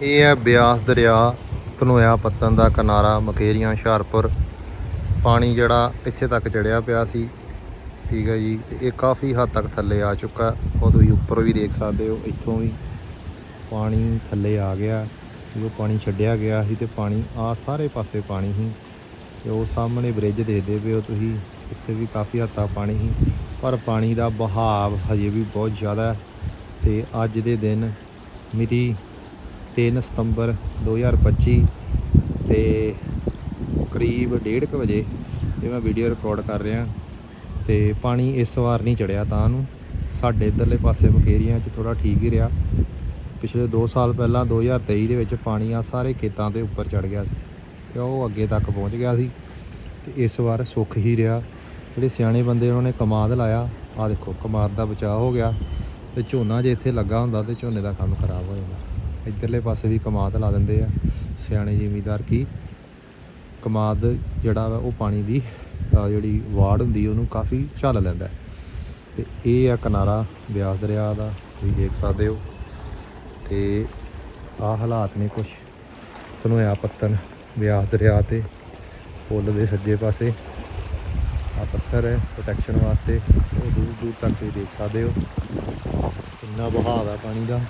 ਇਹ ਹੈ ਬਿਆਸ ਦਰਿਆ, ਧਨੋਇਆ ਪੱਤਨ ਦਾ ਕਿਨਾਰਾ, ਮਕੇਰੀਆਂ, ਹੁਸ਼ਿਆਰਪੁਰ। ਪਾਣੀ ਜਿਹੜਾ ਇੱਥੇ ਤੱਕ ਚੜਿਆ ਪਿਆ ਸੀ, ਠੀਕ ਹੈ ਜੀ, ਤੇ ਇਹ ਕਾਫੀ ਹੱਦ ਤੱਕ ਥੱਲੇ ਆ ਚੁੱਕਾ ਉਹ ਤੁਸੀਂ ਉੱਪਰ ਵੀ ਦੇਖ ਸਕਦੇ ਹੋ, ਇੱਥੋਂ ਵੀ ਪਾਣੀ ਥੱਲੇ ਆ ਗਿਆ ਜੋ ਪਾਣੀ ਛੱਡਿਆ ਗਿਆ ਸੀ ਤੇ ਪਾਣੀ ਆ ਸਾਰੇ ਪਾਸੇ ਪਾਣੀ ਸੀ। ਤੇ ਉਹ ਸਾਹਮਣੇ ਬ੍ਰਿਜ ਦੇਖਦੇ ਪਏ ਹੋ ਤੁਸੀਂ, ਇੱਥੇ ਵੀ ਕਾਫੀ ਹੱਦ ਤੱਕ ਪਾਣੀ ਸੀ। ਪਰ ਪਾਣੀ ਦਾ ਬਹਾਵ ਹਜੇ ਵੀ ਬਹੁਤ ਜ਼ਿਆਦਾ ਹੈ ਤੇ ਅੱਜ ਦੇ ਦਿਨ ਮਿਤੀ 3 ਸਤੰਬਰ 2025 ਤੇ ਕਰੀਬ 1:30 ਵਜੇ ਇਹ ਮੈਂ ਵੀਡੀਓ ਰਿਕਾਰਡ ਕਰ ਰਿਹਾ। ਤੇ ਪਾਣੀ ਇਸ ਵਾਰ ਨਹੀਂ ਚੜਿਆ ਤਾਂ ਨੂੰ। ਸਾਡੇ ਇਧਰਲੇ ਪਾਸੇ ਮਕੇਰੀਆਂ 'ਚ ਥੋੜਾ ਠੀਕ ਹੀ ਰਿਹਾ। ਪਿਛਲੇ 2 ਸਾਲ ਪਹਿਲਾਂ 2023 ਦੇ ਵਿੱਚ ਪਾਣੀ ਆ ਸਾਰੇ ਖੇਤਾਂ ਦੇ ਉੱਪਰ ਚੜ ਗਿਆ ਸੀ ਤੇ ਉਹ ਅੱਗੇ ਤੱਕ ਪਹੁੰਚ ਗਿਆ ਸੀ। ਤੇ ਇਸ ਵਾਰ ਸੁੱਖ ਹੀ ਰਿਹਾ। ਜਿਹੜੇ ਸਿਆਣੇ ਬੰਦੇ ਉਹਨਾਂ ਨੇ ਕਮਾਦ ਲਾਇਆ ਆ ਦੇਖੋ ਕਮਾਦ ਦਾ ਬਚਾਅ ਹੋ ਗਿਆ। ਤੇ ਝੋਨਾ ਜੇ ਇੱਥੇ ਲੱਗਾ ਹੁੰਦਾ ਤੇ ਝੋਨੇ ਦਾ ਕੰਮ ਖਰਾਬ ਹੋ ਜਾਂਦਾ। ਇੱਧਰਲੇ ਪਾਸੇ ਵੀ ਕਮਾਦ ਲਾ ਦਿੰਦੇ ਆ, ਸਿਆਣੇ ਜ਼ਿਮੀਦਾਰ ਕੀ? ਕਮਾਦ ਜਿਹੜਾ ਵਾ ਉਹ ਪਾਣੀ ਦੀ ਜਿਹੜੀ ਵਾੜ ਹੁੰਦੀ ਉਹਨੂੰ ਕਾਫੀ ਝੱਲ ਲੈਂਦਾ ਹੈ। ਤੇ ਇਹ ਆ ਕਿਨਾਰਾ ਬਿਆਸ ਦਰਿਆ ਦਾ, ਤੁਸੀਂ ਦੇਖ ਸਕਦੇ ਹੋ। ਤੇ ਆ ਹਾਲਾਤ ਨੇ ਕੁਝ ਧਨੋਇਆ ਪੱਤਨ ਬਿਆਸ ਦਰਿਆ ਤੇ, ਪੁੱਲ ਦੇ ਸੱਜੇ ਪਾਸੇ। ਆ ਪੱਥਰ ਹੈ ਪ੍ਰੋਟੈਕਸ਼ਨ ਵਾਸਤੇ, ਉਹ ਦੂਰ ਦੂਰ ਤੱਕ ਤੁਸੀਂ ਦੇਖ ਸਕਦੇ ਹੋ। ਕਿੰਨਾ ਬਹਾਵ ਹੈ ਪਾਣੀ ਦਾ।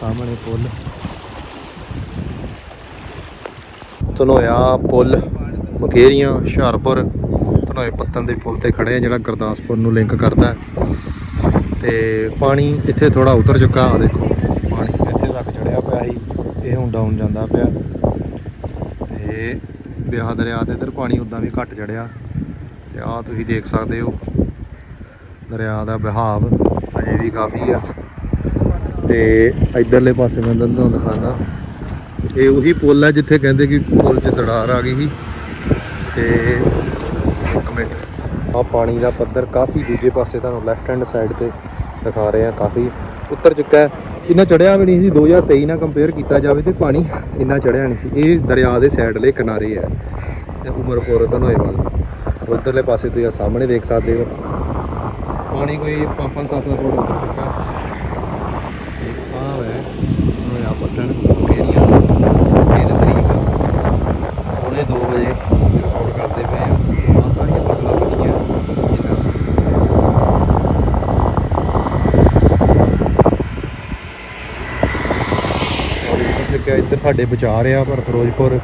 ਸਾਹਮਣੇ ਪੁੱਲ ਧਨੋਇਆ ਪੁੱਲ ਮਕੇਰੀਆਂ, ਹੁਸ਼ਿਆਰਪੁਰ, ਧਨੋਏ ਪੱਤਨ ਦੇ ਪੁੱਲ ਤੇ ਖੜੇ ਆ, ਜਿਹੜਾ ਗੁਰਦਾਸਪੁਰ ਨੂੰ ਲਿੰਕ ਕਰਦਾ ਹੈ। ਤੇ ਪਾਣੀ ਇੱਥੇ ਥੋੜਾ ਉਤਰ ਚੁੱਕਾ ਆ ਦੇਖੋ, ਪਾਣੀ ਇੱਥੇ ਤੱਕ ਚੜਿਆ ਪਿਆ ਸੀ, ਇਹ ਹੁਣ ਡਾਊਨ ਜਾਂਦਾ ਪਿਆ ਤੇ ਬਿਆਹ ਦਰਿਆ ਤੇ ਇਧਰ ਪਾਣੀ ਉਦਾਂ ਵੀ ਘੱਟ ਚੜਿਆ। ਤੇ ਆਹ ਤੁਸੀਂ ਦੇਖ ਸਕਦੇ ਹੋ, ਦਰਿਆ ਦਾ ਬਹਾਵ ਅਜੇ ਵੀ ਕਾਫੀ ਆ। ਤੇ ਇਧਰਲੇ ਪਾਸੇ ਮੈਂ ਤੁਹਾਨੂੰ ਦਿਖਾਣਾ ਇਹ ਉਹੀ ਪੁਲ ਹੈ ਜਿੱਥੇ ਕਹਿੰਦੇ ਕਿ ਪੁਲ 'ਚ ਦਰਾਰ ਆ ਗਈ ਸੀ। ਤੇ ਇੱਕ ਮਿੰਟ। ਆ ਪਾਣੀ ਦਾ ਪੱਧਰ ਕਾਫੀ ਦੂਜੇ ਪਾਸੇ ਤੁਹਾਨੂੰ ਲੈਫਟ ਹੈਂਡ ਸਾਈਡ ਤੇ ਦਿਖਾ ਰਹੇ ਆ ਕਾਫੀ ਉੱਤਰ ਚੁੱਕਾ ਹੈ। ਇੰਨਾ ਚੜਿਆ ਵੀ ਨਹੀਂ ਸੀ 2023 ਨਾਲ ਕੰਪੇਅਰ ਕੀਤਾ ਜਾਵੇ ਤੇ ਪਾਣੀ ਇੰਨਾ ਚੜਿਆ ਨਹੀਂ ਸੀ। ਇਹ ਦਰਿਆ ਦੇ ਸਾਈਡਲੇ ਕਿਨਾਰੇ ਹੈ। ਤੇ ਉਮਰਪੁਰ ਧਨੋਏ ਵੱਲ। ਉੱਧਰਲੇ ਪਾਸੇ ਤੁਸੀਂ ਆਹ ਸਾਹਮਣੇ ਦੇਖ ਸਕਦੇ ਹੋ। ਪਾਣੀ ਕੋਈ 5-7 ਫੁੱਟ ਉੱਤਰ ਚੁੱਕਾ ਹੈ। ਇੱਕ ਆ ਹੈ ਹੋਇਆ ਪੱਤਣ ਕੇਰੀਆਂ ਇਹ ਤਰੀਕ ਉਹਨੇ 2 ਵਜੇ ਰਿਪੋਰਟ ਕਰਦੇ ਪਏ ਆ ਆਹ ਸਾਰੀਆਂ ਫਸਲਾਂ ਬਚੀਆਂ ਜਿਨ੍ਹਾਂ ਔਰ ਇੱਧਰ ਸਾਡੇ ਬਚਾ ਰਿਹਾ ਪਰ ਫਿਰੋਜ਼ਪੁਰ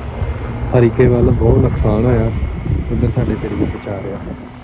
ਹਰੀਕੇ ਵੱਲ ਬਹੁਤ ਨੁਕਸਾਨ ਹੋਇਆ, ਇੱਧਰ ਸਾਡੇ ਫਿਰ ਵੀ ਬਚਾ ਰਿਹਾ।